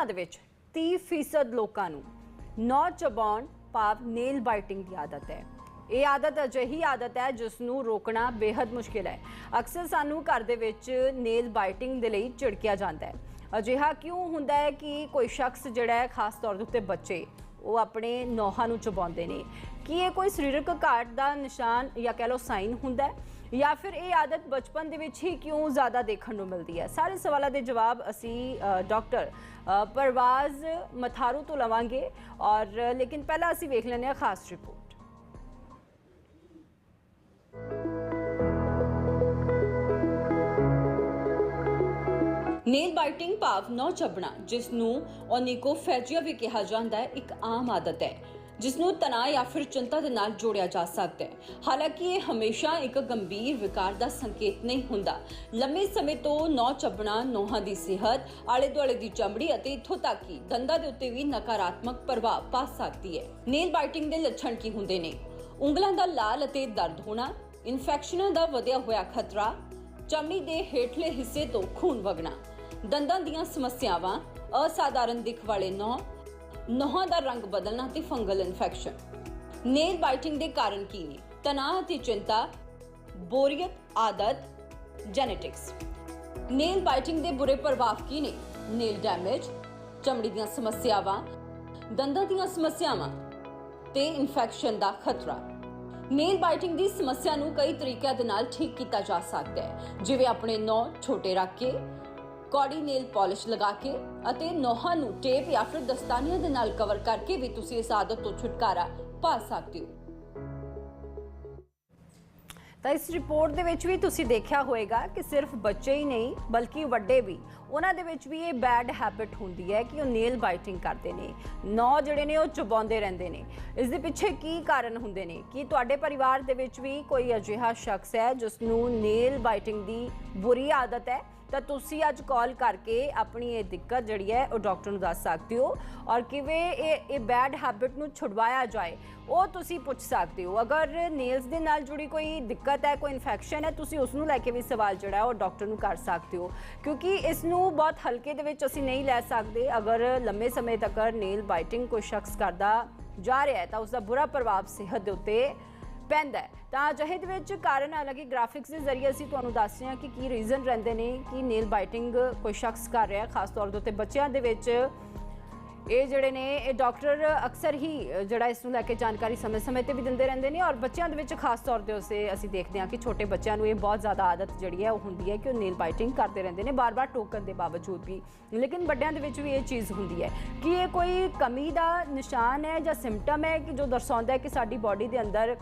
ਜਿਨ੍ਹਾਂ ਦੇ ਵਿੱਚ 30% ਲੋਕਾਂ ਨੂੰ ਨੌ ਚਬਾਉਣ ਭਾਵ ਨੇਲ ਬਾਈਟਿੰਗ ਦੀ ਆਦਤ ਹੈ। ਇਹ ਆਦਤ ਅਜਿਹੀ ਆਦਤ ਹੈ ਜਿਸ ਨੂੰ ਰੋਕਣਾ ਬੇहद ਮੁਸ਼ਕਿਲ ਹੈ। ਅਕਸਰ ਸਾਨੂੰ ਘਰ ਦੇ ਵਿੱਚ ਨੇਲ ਬਾਈਟਿੰਗ ਦੇ ਲਈ ਝਿੜਕਿਆ ਜਾਂਦਾ ਹੈ। ਅਜਿਹਾ ਕਿਉਂ ਹੁੰਦਾ ਹੈ ਕਿ ਕੋਈ ਸ਼ਖਸ ਜਿਹੜਾ ਹੈ, ਖਾਸ ਤੌਰ ਦੇ ਉੱਤੇ ਬੱਚੇ, ਉਹ ਆਪਣੇ ਨੋਹਾਂ ਨੂੰ ਚਬਾਉਂਦੇ ਨੇ। ਕੀ ਇਹ ਕੋਈ ਸਰੀਰਕ ਘਾਟ ਦਾ ਨਿਸ਼ਾਨ ਜਾਂ ਕਹਿ ਲਓ ਸਾਈਨ ਹੁੰਦਾ ਹੈ? ਜਾਂ ਫਿਰ ਇਹ ਆਦਤ ਬਚਪਨ ਦੇ ਵਿੱਚ ਹੀ ਕਿਉਂ ਜ਼ਿਆਦਾ ਦੇਖਣ ਨੂੰ ਮਿਲਦੀ ਹੈ? ਸਾਰੇ ਸਵਾਲਾਂ ਦੇ ਜਵਾਬ ਅਸੀਂ ਡਾਕਟਰ ਪਰਵਾਜ਼ ਮਥਾਰੂ ਤੋਂ ਲਵਾਂਗੇ ਔਰ, ਲੇਕਿਨ ਪਹਿਲਾਂ ਅਸੀਂ ਵੇਖ ਲੈਂਦੇ ਹਾਂ ਖਾਸ ਰਿਪੋਰਟ। ਨੇਲ ਬਾਈਟਿੰਗ ਭਾਵ ਨੌ ਚੱਬਣਾ ਜਿਸ ਨੂੰ ਓਨਿਕੋਫੈਜੀਆ ਵੀ ਕਿਹਾ ਜਾਂਦਾ ਹੈ, ਇੱਕ ਆਮ ਆਦਤ ਹੈ। ਜਿਸ ਨੂੰ ਤਣਾਅ ਜਾਂ ਫਿਰ ਚਿੰਤਾ ਦੇ ਨਾਲ ਜੋੜਿਆ ਜਾ ਸਕਦਾ ਹੈ ਹਾਲਾਂਕਿ ਇਹ ਹਮੇਸ਼ਾ ਇੱਕ ਗੰਭੀਰ ਵਿਕਾਰ ਦਾ ਸੰਕੇਤ ਨਹੀਂ ਹੁੰਦਾ ਲੰਮੇ ਸਮੇਂ ਤੋਂ ਨੌ ਚੱਬਣਾ ਨੋਹਾਂ ਦੀ ਸਿਹਤ ਆਲੇ ਦੁਆਲੇ ਦੀ ਚਮੜੀ ਅਤੇ ਇੱਥੋਂ ਤੱਕ ਕਿ ਦੰਦਾਂ ਦੇ ਉੱਤੇ ਵੀ ਨਕਾਰਾਤਮਕ ਪ੍ਰਭਾਵ ਪਾ ਸਕਦੀ ਹੈ ਨੇਲ ਬਾਈਟਿੰਗ ਦੇ ਲੱਛਣ ਕੀ ਹੁੰਦੇ ਨੇ ਉਂਗਲਾਂ ਦਾ ਲਾਲ ਅਤੇ ਦਰਦ ਹੋਣਾ ਇਨਫੈਕਸ਼ਨਾਂ ਦਾ ਵਧਿਆ ਹੋਇਆ ਖਤਰਾ ਚਮੜੀ ਦੇ ਹੇਠਲੇ ਹਿੱਸੇ ਤੋਂ ਖੂਨ ਵਗਣਾ ਦੰਦਾਂ ਦੀਆਂ ਸਮੱਸਿਆਵਾਂ ਅਸਾਧਾਰਨ ਦਿੱਖ ਵਾਲੇ ਨੌ ਨੋਹਾਂ ਦਾ ਰੰਗ ਬਦਲਣਾ ਤੇ ਫੰਗਲ ਇਨਫੈਕਸ਼ਨ ਨੇਲ ਬਾਈਟਿੰਗ ਦੇ ਕਾਰਨ ਕੀ ਨੇ? ਤਣਾਅ ਅਤੇ ਚਿੰਤਾ, ਬੋਰੀਅਤ, ਆਦਤ ਜੈਨੇਟਿਕਸ ਨੇਲ ਬਾਈਟਿੰਗ ਦੇ ਬੁਰੇ ਪ੍ਰਭਾਵ ਕੀ ਨੇ? ਨੇਲ ਡੈਮੇਜ ਚਮੜੀ ਦੀਆਂ ਸਮੱਸਿਆਵਾਂ, ਦੰਦਾਂ ਦੀਆਂ ਸਮੱਸਿਆਵਾਂ ਤੇ ਇਨਫੈਕਸ਼ਨ ਦਾ ਖਤਰਾ। ਨੇਲ ਬਾਈਟਿੰਗ ਦੀ ਸਮੱਸਿਆ ਨੂੰ ਕਈ ਤਰੀਕਿਆਂ ਦੇ ਨਾਲ ਠੀਕ ਕੀਤਾ ਜਾ ਸਕਦਾ ਹੈ। ਜਿਵੇਂ ਆਪਣੇ ਨੌ ਛੋਟੇ ਰੱਖ ਕੇ ਕੌੜੀ ਨੇਲ ਪਾਲਿਸ਼ ਲਗਾ ਕੇ ਅਤੇ ਨੋਹਾਂ ਨੂੰ ਟੇਪ ਜਾਂ ਫਿਰ ਦਸਤਾਨਿਆਂ ਦੇ ਨਾਲ ਕਵਰ ਕਰਕੇ ਵੀ ਤੁਸੀਂ ਇਸ ਆਦਤ ਤੋਂ ਛੁਟਕਾਰਾ ਪਾ ਸਕਦੇ ਹੋ। ਤਾਂ ਇਸ ਰਿਪੋਰਟ ਦੇ ਵਿੱਚ ਵੀ ਤੁਸੀਂ ਦੇਖਿਆ ਹੋਵੇਗਾ ਕਿ ਸਿਰਫ ਬੱਚੇ ਹੀ ਨਹੀਂ, ਬਲਕਿ ਵੱਡੇ ਵੀ, ਉਹਨਾਂ ਦੇ ਵਿੱਚ ਵੀ ਇਹ ਬੈਡ ਹੈਬਿਟ ਹੁੰਦੀ ਹੈ ਕਿ ਉਹ ਨੇਲ ਬਾਈਟਿੰਗ ਕਰਦੇ ਨੇ। ਨੌ ਜਿਹੜੇ ਨੇ ਉਹ ਚਬਾਉਂਦੇ ਰਹਿੰਦੇ ਨੇ। ਇਸ ਦੇ ਪਿੱਛੇ ਕੀ ਕਾਰਨ ਹੁੰਦੇ ਨੇ? ਕਿ ਤੁਹਾਡੇ ਪਰਿਵਾਰ ਦੇ ਵਿੱਚ ਵੀ ਕੋਈ ਅਜਿਹਾ ਸ਼ਖਸ ਹੈ ਜਿਸ ਨੂੰ ਨੇਲ ਬਾਈਟਿੰਗ ਦੀ ਬੁਰੀ ਆਦਤ ਹੈ? ਤਾਂ ਤੁਸੀਂ ਅੱਜ ਕਾਲ ਕਰਕੇ ਆਪਣੀ ਇਹ ਦਿੱਕਤ ਜਿਹੜੀ ਹੈ ਉਹ ਡਾਕਟਰ ਨੂੰ ਦੱਸ ਸਕਦੇ ਹੋ ਔਰ ਕਿਵੇਂ ਇਹ ਇਹ ਬੈਡ ਹੈਬਿਟ ਨੂੰ ਛੁਡਵਾਇਆ ਜਾਏ, ਉਹ ਤੁਸੀਂ ਪੁੱਛ ਸਕਦੇ ਹੋ। ਅਗਰ ਨੇਲਸ ਦੇ ਨਾਲ ਜੁੜੀ ਕੋਈ ਦਿੱਕਤ ਹੈ, ਕੋਈ ਇਨਫੈਕਸ਼ਨ ਹੈ, ਤੁਸੀਂ ਉਸ ਨੂੰ ਲੈ ਕੇ ਵੀ ਸਵਾਲ ਜਿਹੜਾ ਉਹ ਡਾਕਟਰ ਨੂੰ ਕਰ ਸਕਦੇ ਹੋ। ਕਿਉਂਕਿ ਇਸ ਨੂੰ ਬਹੁਤ ਹਲਕੇ ਦੇ ਵਿੱਚ ਅਸੀਂ ਨਹੀਂ ਲੈ ਸਕਦੇ। ਅਗਰ ਲੰਮੇ ਸਮੇਂ ਤੱਕ ਨੇਲ ਬਾਈਟਿੰਗ ਕੋਈ ਸ਼ਖਸ ਕਰਦਾ ਜਾ ਰਿਹਾ ਹੈ, ਤਾਂ ਉਸ ਦਾ ਬੁਰਾ ਪ੍ਰਭਾਵ ਸਿਹਤ ਦੇ ਉੱਤੇ ਪੈਂਦਾ ਤਾਂ ਅਜਿਹੇ ਦੇ ਵਿੱਚ ਕਾਰਨ ਹਾਲਾਂਕਿ ਗ੍ਰਾਫਿਕਸ ਦੇ ਜ਼ਰੀਏ ਅਸੀਂ ਤੁਹਾਨੂੰ ਦੱਸ ਰਹੇ ਹਾਂ ਕਿ ਕੀ ਰੀਜ਼ਨ ਰਹਿੰਦੇ ਨੇ, ਕਿ ਨੇਲ ਬਾਈਟਿੰਗ ਕੋਈ ਸ਼ਖਸ ਕਰ ਰਿਹਾ ਖਾਸ ਤੌਰ ਦੇ ਉੱਤੇ ਬੱਚਿਆਂ ਦੇ ਵਿੱਚ। ਇਹ ਜਿਹੜੇ ਨੇ, ਇਹ ਡਾਕਟਰ ਅਕਸਰ ਹੀ ਜਿਹੜਾ ਇਸ ਨੂੰ ਲੈ ਕੇ ਜਾਣਕਾਰੀ ਸਮੇਂ-ਸਮੇਂ ਤੇ ਵੀ ਦਿੰਦੇ ਰਹਿੰਦੇ ਨੇ ਔਰ ਬੱਚਿਆਂ ਦੇ ਵਿੱਚ ਖਾਸ ਤੌਰ ਤੇ ਉਸੇ ਅਸੀਂ ਦੇਖਦੇ ਹਾਂ ਕਿ ਛੋਟੇ ਬੱਚਿਆਂ ਨੂੰ ਇਹ ਬਹੁਤ ਜ਼ਿਆਦਾ ਆਦਤ ਜਿਹੜੀ ਹੈ ਉਹ ਹੁੰਦੀ ਹੈ ਕਿ ਉਹ ਨੇਲ ਬਾਈਟਿੰਗ ਕਰਦੇ ਰਹਿੰਦੇ ਨੇ, ਬਾਰ-ਬਾਰ ਟੋਕਣ ਦੇ ਬਾਵਜੂਦ ਵੀ। ਲੇਕਿਨ ਵੱਡਿਆਂ ਦੇ ਵਿੱਚ ਵੀ ਇਹ ਚੀਜ਼ ਹੁੰਦੀ ਹੈ ਕਿ ਇਹ ਕੋਈ ਕਮੀ ਦਾ ਨਿਸ਼ਾਨ ਹੈ ਜਾਂ ਸਿੰਪਟਮ ਹੈ ਕਿ ਜੋ ਦਰਸਾਉਂਦਾ ਹੈ ਕਿ ਸਾਡੀ ਬਾਡੀ ਦੇ ਅੰਦਰ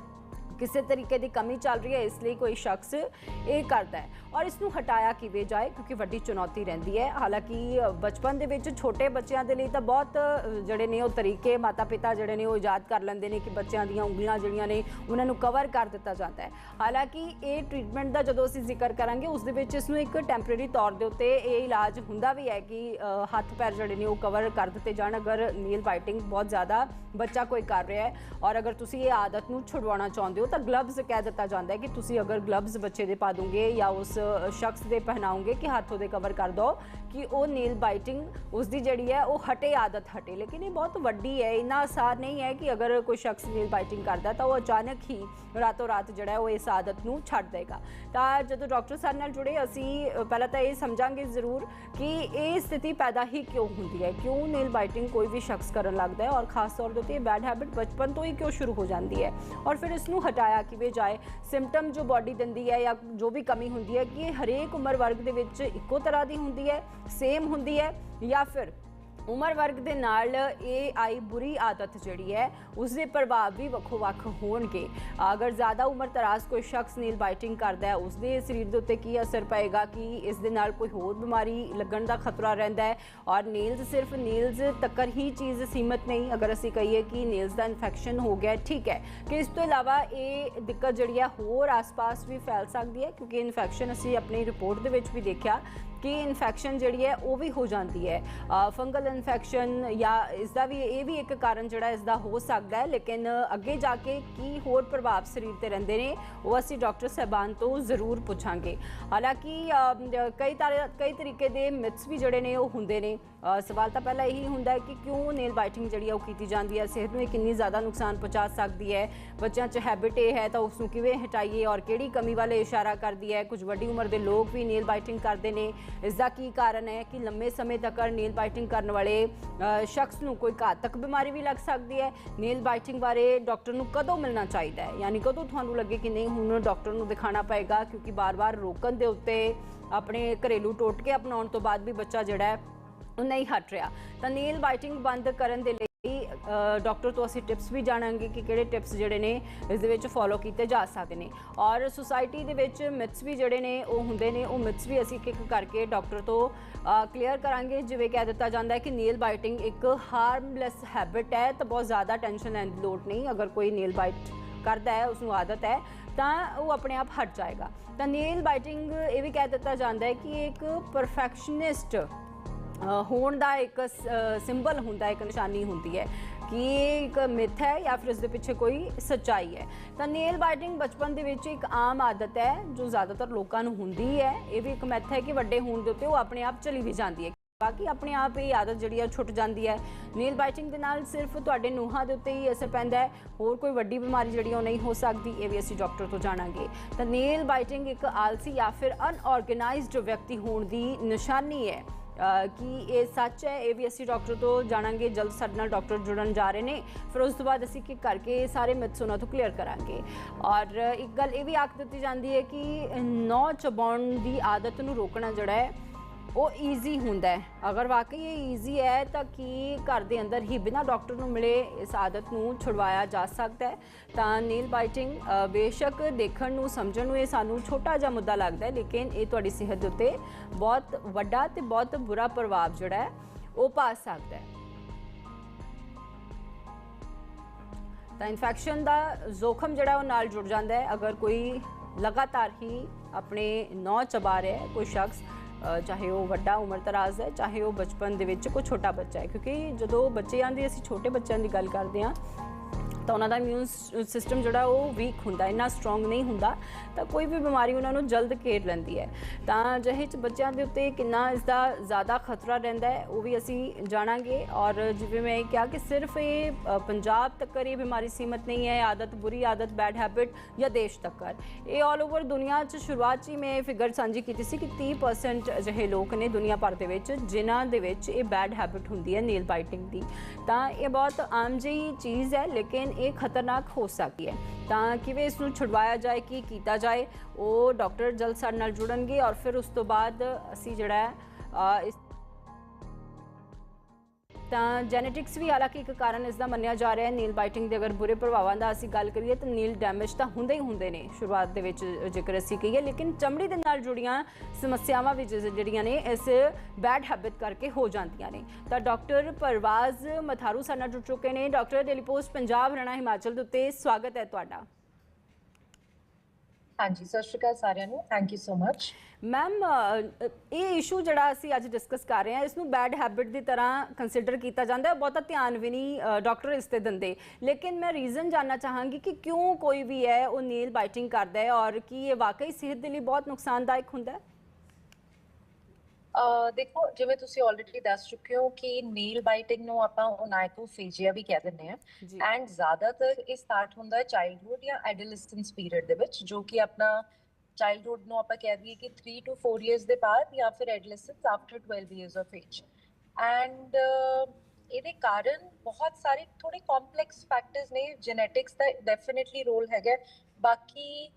ਕਿਸੇ ਤਰੀਕੇ ਦੀ ਕਮੀ ਚੱਲ ਰਹੀ ਹੈ ਇਸ ਲਈ ਕੋਈ ਸ਼ਖਸ ਇਹ ਕਰਦਾ ਹੈ। ਔਰ ਇਸ ਨੂੰ ਹਟਾਇਆ ਕਿਵੇਂ ਜਾਏ, ਕਿਉਂਕਿ ਵੱਡੀ ਚੁਣੌਤੀ ਰਹਿੰਦੀ ਹੈ। ਹਾਲਾਂਕਿ ਬਚਪਨ ਦੇ ਵਿੱਚ ਛੋਟੇ ਬੱਚਿਆਂ ਦੇ ਲਈ ਤਾਂ ਬਹੁਤ ਜਿਹੜੇ ਨੇ ਉਹ ਤਰੀਕੇ ਮਾਤਾ-ਪਿਤਾ ਜਿਹੜੇ ਨੇ ਉਹ ਇਜਾਦ ਕਰ ਲੈਂਦੇ ਨੇ ਕਿ ਬੱਚਿਆਂ ਦੀਆਂ ਉਂਗਲੀਆਂ ਜਿਹੜੀਆਂ ਨੇ, ਉਹਨਾਂ ਨੂੰ ਕਵਰ ਕਰ ਦਿੱਤਾ ਜਾਂਦਾ ਹੈ। ਹਾਲਾਂਕਿ, ਇਹ ਟ੍ਰੀਟਮੈਂਟ ਦਾ ਜਦੋਂ ਅਸੀਂ ਜ਼ਿਕਰ ਕਰਾਂਗੇ, ਉਸ ਦੇ ਵਿੱਚ ਇਸ ਨੂੰ ਇੱਕ ਟੈਂਪਰੇਰੀ ਤੌਰ ਦੇ ਉੱਤੇ ਇਹ ਇਲਾਜ ਹੁੰਦਾ ਵੀ ਹੈ ਕਿ ਹੱਥ ਪੈਰ ਜਿਹੜੇ ਨੇ ਉਹ ਕਵਰ ਕਰ ਦਿੱਤੇ ਜਾਣ। ਅਗਰ ਨੀਲ ਬਾਈਟਿੰਗ ਬਹੁਤ ਜ਼ਿਆਦਾ ਬੱਚਾ ਕੋਈ ਕਰ ਰਿਹਾ ਹੈ ਔਰ ਅਗਰ ਤੁਸੀਂ ਇਹ ਆਦਤ ਨੂੰ ਛੁਡਵਾਉਣਾ ਚਾਹੁੰਦੇ ਹੋ, ਤਾਂ ਗਲਵਜ਼ ਕਹਿ ਦਿੱਤਾ ਜਾਂਦਾ ਹੈ ਕਿ ਤੁਸੀਂ ਅਗਰ ਗਲਵਜ਼ ਬੱਚੇ ਦੇ ਪਾ ਦੋਗੇ ਜਾਂ ਉਸ ਸ਼ਖਸ ਦੇ ਪਹਿਨਾਉਂਗੇ ਕਿ ਹੱਥ ਉਹਦੇ ਕਵਰ ਕਰ ਦੋ, ਕਿ ਉਹ ਨੇਲ ਬਾਈਟਿੰਗ ਉਸ ਦੀ ਜਿਹੜੀ ਹੈ, ਉਹ ਹਟੇ, ਆਦਤ ਹਟੇ। ਲੇਕਿਨ ਇਹ ਬਹੁਤ ਵੱਡੀ ਹੈ, ਇੰਨਾ ਆਸਾਨ ਨਹੀਂ ਹੈ ਕਿ ਅਗਰ ਕੋਈ ਸ਼ਖਸ ਨੇਲ ਬਾਈਟਿੰਗ ਕਰਦਾ, ਤਾਂ ਉਹ ਅਚਾਨਕ ਹੀ ਰਾਤੋਂ ਰਾਤ ਜਿਹੜਾ ਉਹ ਇਸ ਆਦਤ ਨੂੰ ਛੱਡ ਦੇਗਾ। ਤਾਂ ਜਦੋਂ ਡਾਕਟਰ ਸਾਹਿਬ ਨਾਲ ਜੁੜੇ, ਅਸੀਂ ਪਹਿਲਾਂ ਤਾਂ ਇਹ ਸਮਝਾਂਗੇ ਜ਼ਰੂਰ ਕਿ ਇਹ ਸਥਿਤੀ ਪੈਦਾ ਹੀ ਕਿਉਂ ਹੁੰਦੀ ਹੈ? ਕਿਉਂ ਨੀਲ ਬਾਈਟਿੰਗ ਕੋਈ ਵੀ ਸ਼ਖਸ ਕਰਨ ਲੱਗਦਾ ਹੈ? ਔਰ ਖਾਸ ਤੌਰ ਦੇ ਉੱਤੇ ਇਹ ਬੈਡ ਹੈਬਿਟ ਬਚਪਨ ਤੋਂ ਹੀ ਕਿਉਂ ਸ਼ੁਰੂ ਹੋ ਜਾਂਦੀ ਹੈ? ਔਰ ਫਿਰ ਇਸ ਨੂੰ ਹਟਾਇਆ ਕਿਵੇਂ ਜਾਏ? ਸਿੰਪਟਮ ਜੋ ਬਾਡੀ ਦਿੰਦੀ ਹੈ ਜਾਂ ਜੋ ਵੀ ਕਮੀ ਹੁੰਦੀ ਹੈ ਕਿ ਹਰੇਕ ਉਮਰ ਵਰਗ ਦੇ ਵਿੱਚ ਇੱਕੋ ਤਰ੍ਹਾਂ ਦੀ ਹੁੰਦੀ ਹੈ ਸੇਮ ਹੁੰਦੀ ਹੈ ਜਾਂ ਫਿਰ ਉਮਰ ਵਰਗ ਦੇ ਨਾਲ ਇਹ ਆਈ ਬੁਰੀ ਆਦਤ ਜਿਹੜੀ ਹੈ ਉਸ ਦੇ ਪ੍ਰਭਾਵ ਵੀ ਵੱਖੋ-ਵੱਖ ਹੋਣਗੇ। ਅਗਰ ਜ਼ਿਆਦਾ ਉਮਰ ਤਰਾਸ ਕੋਈ ਸ਼ਖਸ ਨੀਲ ਬਾਈਟਿੰਗ ਕਰਦਾ ਹੈ ਉਸ ਦੇ ਸਰੀਰ ਦੇ ਉੱਤੇ ਕੀ ਅਸਰ ਪਏਗਾ ਕਿ ਇਸ ਦੇ ਨਾਲ ਕੋਈ ਹੋਰ ਬਿਮਾਰੀ ਲੱਗਣ ਦਾ ਖਤਰਾ ਰਹਿੰਦਾ ਹੈ? ਔਰ ਨੀਲਸ ਸਿਰਫ ਨੀਲਸ ਤੱਕ ਹੀ ਚੀਜ਼ ਸੀਮਤ ਨਹੀਂ, ਅਗਰ ਅਸੀਂ ਕਹੀਏ ਕਿ ਨੀਲਸ ਦਾ ਇਨਫੈਕਸ਼ਨ ਹੋ ਗਿਆ, ਠੀਕ ਹੈ। ਕਿ ਇਸ ਤੋਂ ਇਲਾਵਾ ਇਹ ਦਿੱਕਤ ਜਿਹੜੀ ਹੈ, ਹੋਰ ਆਸ-ਪਾਸ ਵੀ ਫੈਲ ਸਕਦੀ ਹੈ, ਕਿਉਂਕਿ ਇਨਫੈਕਸ਼ਨ ਅਸੀਂ ਆਪਣੀ ਰਿਪੋਰਟ ਦੇ ਵਿੱਚ ਵੀ ਦੇਖਿਆ ਕਿ ਇਨਫੈਕਸ਼ਨ ਜਿਹੜੀ ਹੈ ਉਹ ਵੀ ਹੋ ਜਾਂਦੀ ਹੈ। ਫੰਗਲ ਇਨਫੈਕਸ਼ਨ ਜਾਂ ਇਸ ਦਾ ਵੀ, ਇਹ ਵੀ ਇੱਕ ਕਾਰਨ ਜਿਹੜਾ ਇਸ ਦਾ ਹੋ ਸਕਦਾ ਹੈ, ਲੇਕਿਨ ਅੱਗੇ ਜਾ ਕੇ ਕੀ ਹੋਰ ਪ੍ਰਭਾਵ ਸਰੀਰ ਤੇ ਰਹਿੰਦੇ ਨੇ, ਉਹ ਅਸੀਂ ਡਾਕਟਰ ਸਹਿਬਾਨ ਤੋਂ ਜ਼ਰੂਰ ਪੁੱਛਾਂਗੇ। ਹਾਲਾਂਕਿ ਕਈ ਤਰ੍ਹਾਂ, ਕਈ ਤਰੀਕੇ ਦੇ ਮਿਥਸ ਵੀ ਜਿਹੜੇ ਨੇ ਉਹ ਹੁੰਦੇ ਨੇ। ਸਵਾਲ ਤਾਂ ਪਹਿਲਾਂ ਇਹੀ ਹੁੰਦਾ ਹੈ ਕਿ ਕਿਉਂ ਨੇਲ ਬਾਈਟਿੰਗ ਜਿਹੜੀ ਆ ਉਹ ਕੀਤੀ ਜਾਂਦੀ ਹੈ? ਸਿਹਤ ਨੂੰ ਕਿੰਨੀ ਜ਼ਿਆਦਾ ਨੁਕਸਾਨ ਪਹੁੰਚਾ ਸਕਦੀ ਹੈ? ਬੱਚਿਆਂ 'ਚ ਹੈਬਿਟ ਇਹ ਹੈ ਤਾਂ ਉਸ ਨੂੰ ਕਿਵੇਂ ਹਟਾਈਏ ਔਰ ਕਿਹੜੀ ਕਮੀ ਵੱਲ ਇਸ਼ਾਰਾ ਕਰਦੀ ਹੈ? ਕੁਝ ਵੱਡੀ ਉਮਰ ਦੇ ਲੋਕ ਵੀ ਨੇਲ ਬਾਈਟਿੰਗ ਕਰਦੇ ਨੇ। ਇਸ ਦਾ ਕੀ ਕਾਰਨ ਹੈ ਕਿ ਲੰਮੇ ਸਮੇਂ ਤੱਕ ਨੇਲ ਬਾਈਟਿੰਗ ਕਰਨ ਵਾਲੇ ਸ਼ਖਸ ਨੂੰ ਕੋਈ ਘਾਤਕ ਬਿਮਾਰੀ ਵੀ ਲੱਗ ਸਕਦੀ ਹੈ? ਨੇਲ ਬਾਈਟਿੰਗ ਬਾਰੇ ਡਾਕਟਰ ਨੂੰ ਕਦੋਂ ਮਿਲਣਾ ਚਾਹੀਦਾ ਹੈ? ਯਾਨੀ ਕਦੋਂ ਤੁਹਾਨੂੰ ਲੱਗੇ ਕਿ ਨਹੀਂ, ਹੁਣ ਡਾਕਟਰ ਨੂੰ ਦਿਖਾਣਾ ਪਏਗਾ? ਕਿਉਂਕਿ ਬਾਰ-ਬਾਰ ਰੋਕਣ ਦੇ ਉੱਤੇ ਆਪਣੇ ਘਰੇਲੂ ਟੋਟਕੇ ਅਪਣਾਉਣ ਤੋਂ ਬਾਅਦ ਵੀ ਬੱਚਾ ਜਿਹੜਾ ਹੈ ਨਹੀਂ ਹਟ ਰਿਹਾ। ਤਾਂ ਨੇਲ ਬਾਈਟਿੰਗ ਬੰਦ ਕਰਨ ਦੇ ਲਈ ਅ, ਡਾਕਟਰ ਤੋਂ ਅਸੀਂ ਟਿਪਸ ਵੀ ਜਾਣਾਂਗੇ ਕਿ ਕਿਹੜੇ ਟਿਪਸ ਜਿਹੜੇ ਨੇ ਇਸ ਦੇ ਵਿੱਚ ਫੋਲੋ ਕੀਤੇ ਜਾ ਸਕਦੇ ਨੇ। ਔਰ ਸੁਸਾਇਟੀ ਦੇ ਵਿੱਚ ਮਿਥਸ ਵੀ ਜਿਹੜੇ ਨੇ ਉਹ ਹੁੰਦੇ ਨੇ ਉਹ ਮਿਥਸ ਵੀ ਅਸੀਂ ਇੱਕ ਕਰਕੇ ਡਾਕਟਰ ਤੋਂ ਕਲੀਅਰ ਕਰਾਂਗੇ। ਜਿਵੇਂ ਕਹਿ ਦਿੱਤਾ ਜਾਂਦਾ ਹੈ ਕਿ ਨੇਲ ਬਾਈਟਿੰਗ ਇੱਕ ਹਾਰਮਲੈਸ ਹੈਬਿਟ ਹੈ ਤਾਂ ਬਹੁਤ ਜ਼ਿਆਦਾ ਟੈਨਸ਼ਨ ਲੈਣ ਦੀ ਲੋੜ ਨਹੀਂ। ਅਗਰ ਕੋਈ ਨੇਲ ਬਾਈਟ ਕਰਦਾ ਹੈ ਉਸ ਨੂੰ ਆਦਤ ਹੈ ਤਾਂ ਉਹ ਆਪਣੇ ਆਪ ਹਟ ਜਾਏਗਾ। ਤਾਂ ਨੇਲ ਬਾਈਟਿੰਗ ਇਹ ਵੀ ਕਹਿ ਦਿੱਤਾ ਜਾਂਦਾ ਹੈ ਕਿ ਇੱਕ ਪਰਫੈਕਸ਼ਨਿਸਟ ਹੋਣ ਦਾ ਇੱਕ ਸਿੰਬਲ ਹੁੰਦਾ, ਇੱਕ ਨਿਸ਼ਾਨੀ ਹੁੰਦੀ ਹੈ ਕਿ ਇਹ ਇੱਕ ਮਿਥ ਹੈ ਜਾਂ ਫਿਰ ਇਸ ਦੇ ਪਿੱਛੇ ਕੋਈ ਸੱਚਾਈ ਹੈ। ਤਾਂ ਨੇਲ ਬਾਈਟਿੰਗ ਬਚਪਨ ਦੇ ਵਿੱਚ ਇੱਕ ਆਮ ਆਦਤ ਹੈ, ਜੋ ਜ਼ਿਆਦਾਤਰ ਲੋਕਾਂ ਨੂੰ ਹੁੰਦੀ ਹੈ। ਇਹ ਵੀ ਇੱਕ ਮਿਥ ਹੈ ਕਿ ਵੱਡੇ ਹੋਣ ਦੇ ਉੱਤੇ ਉਹ ਆਪਣੇ ਆਪ ਚਲੀ ਵੀ ਜਾਂਦੀ ਹੈ। ਬਾਕੀ ਆਪਣੇ ਆਪ ਇਹ ਆਦਤ ਜਿਹੜੀ ਆ ਛੁੱਟ ਜਾਂਦੀ ਹੈ। ਨੇਲ ਬਾਈਟਿੰਗ ਦੇ ਨਾਲ ਸਿਰਫ ਤੁਹਾਡੇ ਨੂੰਹਾਂ ਦੇ ਉੱਤੇ ਹੀ ਅਸਰ ਪੈਂਦਾ ਹੈ। ਹੋਰ ਕੋਈ ਵੱਡੀ ਬਿਮਾਰੀ ਜਿਹੜੀ ਉਹ ਨਹੀਂ ਹੋ ਸਕਦੀ, ਇਹ ਵੀ ਅਸੀਂ ਡਾਕਟਰ ਤੋਂ ਜਾਣਾਂਗੇ। ਤਾਂ ਨੇਲ ਬਾਈਟਿੰਗ ਇੱਕ ਆਲਸੀ ਜਾਂ ਫਿਰ ਅਨਆਰਗੇਨਾਈਜ਼ਡ ਵਿਅਕਤੀ ਹੋਣ ਦੀ ਨਿਸ਼ਾਨੀ ਹੈ। ਕਿ ਇਹ ਸੱਚ ਹੈ? ਇਹ ਵੀ ਅਸੀਂ ਡਾਕਟਰ ਤੋਂ ਜਾਣਾਂਗੇ, ਜਲਦ ਸਾਡੇ ਨਾਲ ਡਾਕਟਰ ਜੁੜਨ ਜਾ ਰਹੇ ਨੇ। ਫਿਰ ਉਸ ਤੋਂ ਬਾਅਦ ਅਸੀਂ ਕੀ ਕਰਕੇ ਸਾਰੇ ਮਿਥਸ ਉਹਨਾਂ ਤੋਂ ਕਲੀਅਰ ਕਰਾਂਗੇ। ਔਰ ਇੱਕ ਗੱਲ ਇਹ ਵੀ ਆਖ ਦਿੱਤੀ ਜਾਂਦੀ ਹੈ ਕਿ ਨੌ ਚਬਾਉਣ ਦੀ ਆਦਤ ਨੂੰ ਰੋਕਣਾ ਜਿਹੜਾ ਹੈ ਉਹ ਈਜ਼ੀ ਹੁੰਦਾ ਹੈ। ਅਗਰ ਵਾਕਈ ਇਹ ਈਜ਼ੀ ਹੈ, ਤਾਂ ਕੀ ਘਰ ਦੇ ਅੰਦਰ ਹੀ ਬਿਨਾਂ ਡਾਕਟਰ ਨੂੰ ਮਿਲੇ ਇਸ ਆਦਤ ਨੂੰ ਛੁਡਵਾਇਆ ਜਾ ਸਕਦਾ ਹੈ? ਤਾਂ ਨੀਲ ਬਾਈਟਿੰਗ ਬੇਸ਼ੱਕ ਦੇਖਣ ਨੂੰ, ਸਮਝਣ ਨੂੰ ਇਹ ਸਾਨੂੰ ਛੋਟਾ ਜਿਹਾ ਮੁੱਦਾ ਲੱਗਦਾ ਹੈ, ਲੇਕਿਨ ਇਹ ਤੁਹਾਡੀ ਸਿਹਤ ਦੇ ਉੱਤੇ ਬਹੁਤ ਵੱਡਾ ਤੇ ਬਹੁਤ ਬੁਰਾ ਪ੍ਰਭਾਵ ਜਿਹੜਾ ਹੈ, ਉਹ ਪਾ ਸਕਦਾ ਹੈ। ਤਾਂ ਇਨਫੈਕਸ਼ਨ ਦਾ ਜ਼ੋਖਮ ਜਿਹੜਾ ਉਹ ਨਾਲ ਜੁੜ ਜਾਂਦਾ ਹੈ। ਅਗਰ ਕੋਈ ਲਗਾਤਾਰ ਹੀ ਆਪਣੇ ਨੌ ਚਬਾ ਰਿਹਾ ਹੈ, ਕੋਈ ਸ਼ਖਸ ਚਾਹੇ ਉਹ ਵੱਡਾ ਉਮਰ ਤਰਾਜ਼ ਹੈ, ਚਾਹੇ ਉਹ ਬਚਪਨ ਦੇ ਵਿੱਚ ਕੋਈ ਛੋਟਾ ਬੱਚਾ ਹੈ। ਕਿਉਂਕਿ ਜਦੋਂ ਬੱਚਿਆਂ ਦੀ ਅਸੀਂ ਛੋਟੇ ਬੱਚਿਆਂ ਦੀ ਗੱਲ ਕਰਦੇ ਹਾਂ ਤਾਂ ਉਹਨਾਂ ਦਾ ਇਮਿਊਨ ਸਿਸਟਮ ਜਿਹੜਾ ਉਹ ਵੀਕ ਹੁੰਦਾ, ਇੰਨਾ ਸਟਰੋਂਗ ਨਹੀਂ ਹੁੰਦਾ, ਤਾਂ ਕੋਈ ਵੀ ਬਿਮਾਰੀ ਉਹਨਾਂ ਨੂੰ ਜਲਦ ਘੇਰ ਲੈਂਦੀ ਹੈ। ਤਾਂ ਜਿਹੇ ਚ ਬੱਚਿਆਂ ਦੇ ਉੱਤੇ ਕਿੰਨਾ ਇਸ ਦਾ ਜ਼ਿਆਦਾ ਖਤਰਾ ਰਹਿੰਦਾ ਹੈ, ਉਹ ਵੀ ਅਸੀਂ ਜਾਣਾਂਗੇ। ਔਰ ਜਿਵੇਂ ਮੈਂ ਕਿਹਾ ਕਿ ਸਿਰਫ ਇਹ ਪੰਜਾਬ ਤੱਕ ਇਹ ਬਿਮਾਰੀ ਸੀਮਤ ਨਹੀਂ ਹੈ ਆਦਤ ਬੁਰੀ ਆਦਤ ਬੈਡ ਹੈਬਿਟ ਜਾਂ ਦੇਸ਼ ਤੱਕ ਇਹ ਆਲ ਓਵਰ ਦੁਨੀਆ 'ਚ ਸ਼ੁਰੂਆਤ 'ਚ ਹੀ ਮੈਂ ਫਿਗਰ ਸਾਂਝੀ ਕੀਤੀ ਸੀ ਕਿ 30% ਅਜਿਹੇ ਲੋਕ ਨੇ ਦੁਨੀਆ ਭਰ ਦੇ ਵਿੱਚ, ਜਿਨ੍ਹਾਂ ਦੇ ਵਿੱਚ ਇਹ ਬੈਡ ਹੈਬਿਟ ਹੁੰਦੀ ਹੈ ਨੇਲ ਬਾਈਟਿੰਗ ਦੀ। ਤਾਂ ਇਹ ਬਹੁਤ ਆਮ ਜਿਹੀ ਚੀਜ਼ ਹੈ, ਲੇਕਿਨ ਇਹ ਖਤਰਨਾਕ ਹੋ ਸਕਦੀ ਹੈ। ਤਾਂ ਕਿਵੇਂ ਇਸ ਨੂੰ ਛੁਡਵਾਇਆ ਜਾਏ, ਕੀ ਕੀਤਾ ਜਾਏ, ਉਹ ਡਾਕਟਰ ਜਲਦ ਸਾਡੇ ਨਾਲ ਜੁੜਨਗੇ ਔਰ ਫਿਰ ਉਸ ਤੋਂ ਬਾਅਦ ਅਸੀਂ ਜਿਹੜਾ ਇਸ ਤਾਂ ਜੈਨੇਟਿਕਸ ਵੀ ਹਾਲਾਂਕਿ ਇੱਕ ਕਾਰਨ ਇਸ ਦਾ ਮੰਨਿਆ ਜਾ ਰਿਹਾ ਹੈ। ਨੀਲ ਬਾਈਟਿੰਗ ਦੇ ਅਗਰ ਬੁਰੇ ਪ੍ਰਭਾਵਾਂ ਦਾ ਅਸੀਂ ਗੱਲ ਕਰੀਏ ਤਾਂ ਨੀਲ ਡੈਮੇਜ ਤਾਂ ਹੁੰਦੇ ਹੀ ਹੁੰਦੇ ਨੇ, ਸ਼ੁਰੂਆਤ ਦੇ ਵਿੱਚ ਜ਼ਿਕਰ ਅਸੀਂ ਕਹੀਏ। ਲੇਕਿਨ ਚਮੜੀ ਦੇ ਨਾਲ ਜੁੜੀਆਂ ਸਮੱਸਿਆਵਾਂ ਵੀ ਜਿਹੜੀਆਂ ਨੇ, ਇਸ ਬੈਡ ਹੈਬਿਟ ਕਰਕੇ ਹੋ ਜਾਂਦੀਆਂ ਨੇ। ਤਾਂ ਡਾਕਟਰ ਪਰਵਾਜ਼ ਮਥਾਰੂ ਸਾਡੇ ਨਾਲ ਜੁੜ ਚੁੱਕੇ ਨੇ। Doctor daily post Punjab, Haryana, Himachal ਦੇ ਉੱਤੇ ਸਵਾਗਤ ਹੈ ਤੁਹਾਡਾ। ਹਾਂਜੀ, ਸਤਿ ਸ਼੍ਰੀ ਅਕਾਲ ਸਾਰਿਆਂ ਨੂੰ। Thank you so much ma'am ਇਹ ਇਸ਼ੂ ਜਿਹੜਾ ਅਸੀਂ ਅੱਜ ਡਿਸਕਸ ਕਰ ਰਹੇ ਹਾਂ ਇਸ ਨੂੰ ਬੈਡ ਹੈਬਿਟ ਦੀ ਤਰ੍ਹਾਂ ਕੰਸੀਡਰ ਕੀਤਾ ਜਾਂਦਾ ਹੈ। ਬਹੁਤਾ ਧਿਆਨ ਵੀ ਨਹੀਂ ਡਾਕਟਰ ਇਸ ਤੇ ਦਿੰਦੇ। ਲੇਕਿਨ ਮੈਂ ਰੀਜ਼ਨ ਜਾਨਣਾ ਚਾਹਾਂਗੀ ਕਿ ਕਿਉਂ ਕੋਈ ਵੀ ਹੈ, ਉਹ ਨੀਲ ਬਾਈਟਿੰਗ ਕਰਦਾ ਹੈ ਔਰ ਕੀ ਇਹ ਵਾਕਈ ਸਿਹਤ ਦੇ ਲਈ ਬਹੁਤ ਨੁਕਸਾਨਦਾਇਕ ਹੁੰਦਾ ਹੈ? ਦੇਖੋ ਜਿਵੇਂ ਤੁਸੀਂ ਆਲਰੇਡੀ ਦੱਸ ਚੁੱਕੇ ਹੋ ਕਿ ਨੀਲ ਬਾਈਟਿੰਗ ਨੂੰ ਆਪਾਂ ਓਨਾਈਕੋਫੇਜੀਆ ਵੀ ਕਹਿ ਦਿੰਦੇ ਆ ਐਂਡ ਜ਼ਿਆਦਾਤਰ ਇਹ ਸਟਾਰਟ ਹੁੰਦਾ ਹੈ ਚਾਈਲਡਹੂਡ ਜਾਂ ਐਡੋਲੈਸੈਂਸ ਪੀਰੀਅਡ ਦੇ ਵਿੱਚ ਜੋ ਕਿ ਆਪਣਾ ਚਾਈਲਡਹੂਡ ਨੂੰ ਆਪਾਂ ਕਹਿ ਦਈਏ ਕਿ 3 ਟੂ 4 ਇਅਰਸ ਦੇ ਬਾਅਦ ਜਾਂ ਫਿਰ adolescence after 12 years of age and ਇਹਦੇ ਕਾਰਨ ਬਹੁਤ ਸਾਰੇ ਥੋੜੇ ਕੰਪਲੈਕਸ ਫੈਕਟਰਸ ਨੇ ਜੈਨੇਟਿਕਸ ਦਾ ਡੈਫੀਨਿਟਲੀ ਰੋਲ ਹੈਗਾ। ਬਾਕੀ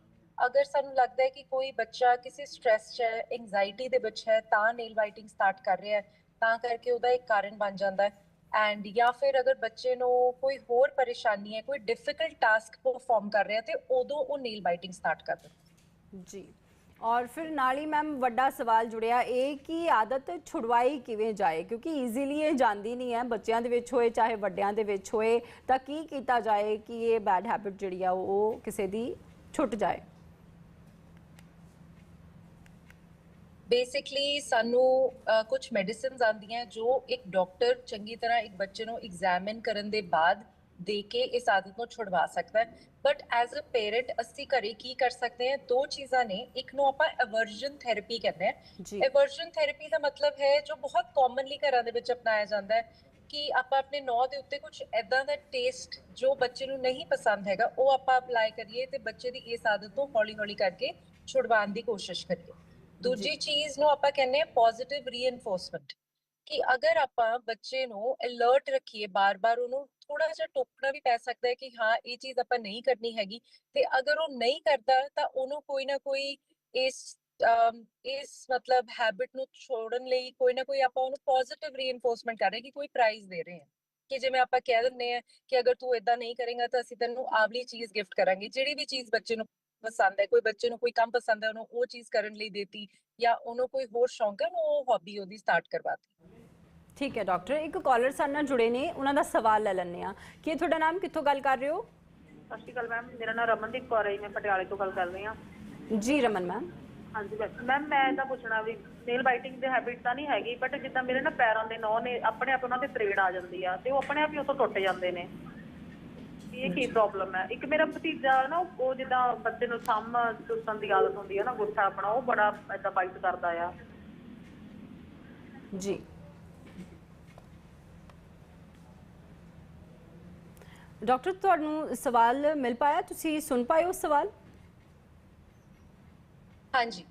ਅਗਰ ਸਾਨੂੰ ਲੱਗਦਾ ਹੈ ਕਿ ਕੋਈ ਬੱਚਾ ਕਿਸੇ ਸਟ੍ਰੈਸ 'ਚ ਹੈ ਐਂਜ਼ਾਈਟੀ ਦੇ ਵਿੱਚ ਹੈ, ਤਾਂ ਨੇਲ ਬਾਈਟਿੰਗ ਸਟਾਰਟ ਕਰ ਰਿਹਾ ਹੈ, ਤਾਂ ਕਰਕੇ ਉਹਦਾ ਇੱਕ ਕਾਰਨ ਬਣ ਜਾਂਦਾ ਹੈ। ਐਂਡ ਜਾਂ ਫਿਰ ਅਗਰ ਬੱਚੇ ਨੂੰ ਕੋਈ ਹੋਰ ਪਰੇਸ਼ਾਨੀ ਹੈ, ਕੋਈ ਡਿਫਿਕਲਟ ਟਾਸਕ ਪਰਫਾਰਮ ਕਰ ਰਿਹਾ ਤੇ ਉਦੋਂ ਉਹ ਨੇਲ ਬਾਈਟਿੰਗ ਸਟਾਰਟ ਕਰ ਦਿੰਦਾ ਜੀ। ਔਰ ਫਿਰ ਨਾਲ ਹੀ ਮੈਮ ਵੱਡਾ ਸਵਾਲ ਜੁੜਿਆ, ਇਹ ਕਿ ਆਦਤ ਛੁਡਵਾਈ ਕਿਵੇਂ ਜਾਏ? ਕਿਉਂਕਿ ਈਜ਼ੀਲੀ ਇਹ ਜਾਂਦੀ ਨਹੀਂ ਹੈ, ਬੱਚਿਆਂ ਦੇ ਵਿੱਚ ਹੋਏ, ਚਾਹੇ ਵੱਡਿਆਂ ਦੇ ਵਿੱਚ ਹੋਏ, ਤਾਂ ਕੀ ਕੀਤਾ ਜਾਏ ਕਿ ਇਹ ਬੈਡ ਹੈਬਿਟ ਜਿਹੜੀ ਆ, ਉਹ ਕਿਸੇ ਦੀ ਛੁੱਟ ਜਾਏ? ਬੇਸਿਕਲੀ ਸਾਨੂੰ ਕੁਝ ਮੈਡੀਸਿਨਸ ਆਉਂਦੀਆਂ ਜੋ ਇੱਕ ਡਾਕਟਰ ਚੰਗੀ ਤਰ੍ਹਾਂ ਇੱਕ ਬੱਚੇ ਨੂੰ ਐਗਜ਼ਾਮਿਨ ਕਰਨ ਦੇ ਬਾਅਦ ਦੇ ਕੇ ਇਸ ਆਦਤ ਨੂੰ ਛੁਡਵਾ ਸਕਦਾ ਹੈ। ਬਟ ਐਜ਼ ਅ ਪੇਰੈਂਟ ਅਸੀਂ ਘਰੇ ਕੀ ਕਰ ਸਕਦੇ ਹਾਂ? ਦੋ ਚੀਜ਼ਾਂ ਨੇ। ਇੱਕ ਨੂੰ ਆਪਾਂ ਐਵਰਜਨ ਥੈਰੇਪੀ ਕਹਿੰਦੇ ਹਾਂ। ਜੀ। ਐਵਰਜਨ ਥੈਰੇਪੀ ਦਾ ਮਤਲਬ ਹੈ ਜੋ ਬਹੁਤ ਕਾਮਨਲੀ ਘਰਾਂ ਦੇ ਵਿੱਚ ਅਪਣਾਇਆ ਜਾਂਦਾ ਹੈ ਕਿ ਆਪਾਂ ਆਪਣੇ ਨੌ ਦੇ ਉੱਤੇ ਕੁਝ ਐਦਾਂ ਦਾ ਟੇਸਟ ਜੋ ਬੱਚੇ ਨੂੰ ਨਹੀਂ ਪਸੰਦ ਹੈਗਾ ਉਹ ਆਪਾਂ ਅਪਲਾਈ ਕਰੀਏ ਤੇ ਬੱਚੇ ਦੀ ਇਸ ਆਦਤ ਨੂੰ ਹੌਲੀ-ਹੌਲੀ ਕਰਕੇ ਛੁਡਵਾਉਣ ਦੀ ਕੋਸ਼ਿਸ਼ ਕਰੀਏ। ਦੂਜੀ ਚੀਜ਼ ਨੂੰ ਆਪਾਂ ਕਹਿੰਦੇ ਹਾਂ ਪੋਜ਼ਿਟਿਵ ਰੀਇਨਫੋਰਸਮੈਂਟ ਕਿ ਅਗਰ ਆਪਾਂ ਬੱਚੇ ਨੂੰ ਅਲਰਟ ਰੱਖੀਏ ਬਾਰ-ਬਾਰ ਉਹਨੂੰ ਥੋੜਾ ਜਿਹਾ ਟੋਕਣਾ ਵੀ ਪੈ ਸਕਦਾ ਹੈ ਕਿ ਹਾਂ ਇਹ ਚੀਜ਼ ਆਪਾਂ ਨਹੀਂ ਕਰਨੀ ਹੈਗੀ ਤੇ ਅਗਰ ਉਹ ਨਹੀਂ ਕਰਦਾ ਤਾਂ ਉਹਨੂੰ ਕੋਈ ਨਾ ਕੋਈ ਇਸ ਅਮ, ਇਸ ਮਤਲਬ ਹੈਬਿਟ ਨੂੰ ਛੋੜਨ ਲਈ ਕੋਈ ਨਾ ਕੋਈ ਆਪਾਂ ਉਹਨੂੰ ਪੋਜ਼ਿਟਿਵ ਰੀਇਨਫੋਰਸਮੈਂਟ ਕਰ ਰਹੇ ਕਿ ਕੋਈ ਪ੍ਰਾਈਜ਼ ਦੇ ਰਹੇ ਹਾਂ। ਕਿ ਜਿਵੇਂ ਆਪਾਂ ਕਹਿ ਦਿੰਦੇ ਆ ਕਿ ਅਗਰ ਤੂੰ ਇਦਾਂ ਨਹੀਂ ਕਰੇਗਾ ਤਾਂ ਅਸੀਂ ਤੈਨੂੰ ਆਵਲੀ ਚੀਜ਼ ਗਿਫਟ ਕਰਾਂਗੇ ਜਿਹੜੀ ਵੀ ਚੀਜ਼ ਬੱਚੇ ਨੂੰ ਪਸੰਦ ਹੈ ਕੋਈ ਬੱਚੇ ਨੂੰ ਕੋਈ ਕੰਮ ਪਸੰਦ ਹੈ ਉਹਨੂੰ ਉਹ ਚੀਜ਼ ਕਰਨ ਲਈ ਦੇਤੀ ਜਾਂ ਉਹਨੂੰ ਕੋਈ ਹੋਰ ਸ਼ੌਂਕ ਹੈ ਉਹ ਹੌਬੀ ਉਹਦੀ ਸਟਾਰਟ ਕਰਵਾਤੀ। ਠੀਕ ਹੈ ਡਾਕਟਰ ਇੱਕ ਕਾਲਰ ਸਾਡੇ ਨਾਲ ਜੁੜੇ ਨੇ ਉਹਨਾਂ ਦਾ ਸਵਾਲ ਲੈ ਲੈਂਦੇ ਆ ਕੀ ਤੁਹਾਡਾ ਨਾਮ ਕਿੱਥੋਂ ਗੱਲ ਕਰ ਰਹੇ ਹੋ? ਸਤਿ ਸ਼੍ਰੀ ਅਕਾਲ ਮੈਮ ਮੇਰਾ ਨਾਮ ਰਮਨਦੀਪ ਕੌਰ ਹੈ ਜੀ, ਮੈਂ ਪਟਿਆਲੇ ਤੋਂ ਗੱਲ ਕਰ ਰਹੀ ਹਾਂ। ਜੀ ਰਮਨ ਮੈਮ ਹਾਂਜੀ ਮੈਮ ਮੈਂ ਇਹਦਾ ਪੁੱਛਣਾ ਵੀ ਨੇਲ ਬਾਈਟਿੰਗ ਦੀ ਹੈਬਿਟ ਤਾਂ ਨਹੀਂ ਹੈਗੀ ਬਟ ਜਿੱਦਾਂ ਮੇਰੇ ਨਾ ਪੈਰਾਂ ਦੇ ਨੌ ਨੇ ਆਪਣੇ ਆਪ ਉਹਨਾਂ ਤੇ ਤਰੇੜ ਆ ਜਾਂਦੀ ਆ ਤੇ ਉਹ ਆਪਣੇ ਆਪ ਹੀ ਉਤੋਂ ਟੁੱਟ ਜਾਂਦੇ ਨੇ। ਇਹ ਕੀ ਪ੍ਰੋਬਲਮ ਹੈ? ਇੱਕ ਮੇਰਾ ਭਤੀਜਾ ਨਾ ਉਹ- ਜਿੱਦਾਂ ਬੱਚੇ ਨੂੰ ਸਾਮ ਚੁੱਸਣ ਦੀ ਆਦਤ ਹੁੰਦੀ ਹੈ ਨਾ ਗੁੱਸਾ ਆਪਣਾ ਉਹ ਬੜਾ ਏਦਾਂ ਬਾਈਟ ਕਰਦਾ ਆ। ਜੀ। ਡਾਕਟਰ ਤੁਹਾਨੂੰ ਸਵਾਲ ਮਿਲ ਪਾਇਆ? ਤੁਸੀਂ ਸੁਣ ਪਾਏ ਉਹ ਸਵਾਲ? ਹਾਂਜੀ।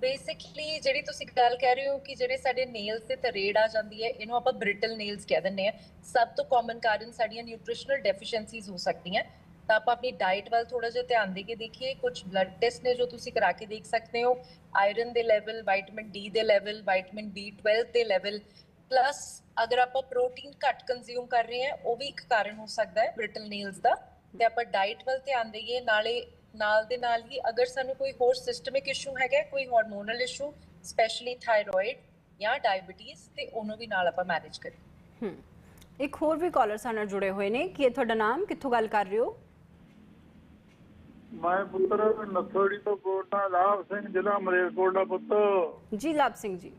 ਬੇਸਿਕਲੀ ਜਿਹੜੀ ਤੁਸੀਂ ਗੱਲ ਕਹਿ ਰਹੇ ਹੋ ਕਿ ਜਿਹੜੇ ਸਾਡੇ ਨੇਲਸ ਤੇ ਤਰੇੜ ਆ ਜਾਂਦੀ ਹੈ, ਇਹਨੂੰ ਆਪਾਂ ਬ੍ਰਿਟਲ ਨੇਲਸ ਕਹਿ ਦਿੰਦੇ ਆ ਸਭ ਤੋਂ ਕਾਮਨ ਕਾਰਨ ਸਾਡੀਆਂ ਨਿਊਟ੍ਰੀਸ਼ਨਲ ਡੈਫੀਸ਼ੀਐਂਸੀਜ਼ ਹੋ ਸਕਦੀਆਂ। ਤਾਂ ਆਪਾਂ ਆਪਣੀ ਡਾਈਟ ਵੱਲ ਥੋੜਾ ਜਿਹਾ ਧਿਆਨ ਦੇ ਕੇ ਦੇਖੀਏ। ਕੁਝ ਬਲੱਡ ਟੈਸਟ ਨੇ ਜੋ ਤੁਸੀਂ ਕਰਾ ਕੇ ਦੇਖ ਸਕਦੇ ਹੋ। ਆਇਰਨ ਦੇ ਲੈਵਲ ਵਿਟਾਮਿਨ ਡੀ ਦੇ ਲੈਵਲ ਵਿਟਾਮਿਨ B12 ਦੇ ਲੈਵਲ ਪਲੱਸ ਅਗਰ ਆਪਾਂ ਪ੍ਰੋਟੀਨ ਘੱਟ ਕੰਜ਼ਿਊਮ ਕਰ ਰਹੇ ਹਾਂ, ਉਹ ਵੀ ਇੱਕ ਕਾਰਨ ਹੋ ਸਕਦਾ ਹੈ ਬ੍ਰਿਟਲ ਨੇਲਸ ਦਾ। ਤੇ ਆਪਾਂ ਡਾਈਟ ਵੱਲ ਧਿਆਨ ਦੇਈਏ, ਨਾਲੇ ਨਾਲ ਦੇ ਨਾਲ ਹੀ ਅਗਰ ਸਾਨੂੰ ਕੋਈ ਹੋਰ ਸਿਸਟਮਿਕ ਇਸ਼ੂ ਹੈਗਾ ਕੋਈ ਹਾਰਮੋਨਲ ਇਸ਼ੂ ਸਪੈਸ਼ਲੀ ਥਾਇਰੋਇਡ ਜਾਂ ਡਾਇਬੀਟੀਜ਼ ਤੇ ਉਹਨੂੰ ਵੀ ਨਾਲ ਆਪਾਂ ਮੈਨੇਜ ਕਰੀਏ। ਹਮ ਇੱਕ ਹੋਰ ਵੀ ਕਾਲਰ ਸਾਡੇ ਨਾਲ ਜੁੜੇ ਹੋਏ ਨੇ। ਕੀ ਇਹ ਤੁਹਾਡਾ ਨਾਮ? ਕਿੱਥੋਂ ਗੱਲ ਕਰ ਰਹੇ ਹੋ? ਮੈਂ ਪੁੱਤਰ ਨਥੋੜੀ ਤੋਂ ਬੋਲਦਾ ਲਾਭ ਸਿੰਘ ਜ਼ਿਲ੍ਹਾ ਮਰੇਲਕੋਟਲਾ ਪੁੱਤ। ਜੀ ਲਾਭ ਸਿੰਘ ਜੀ।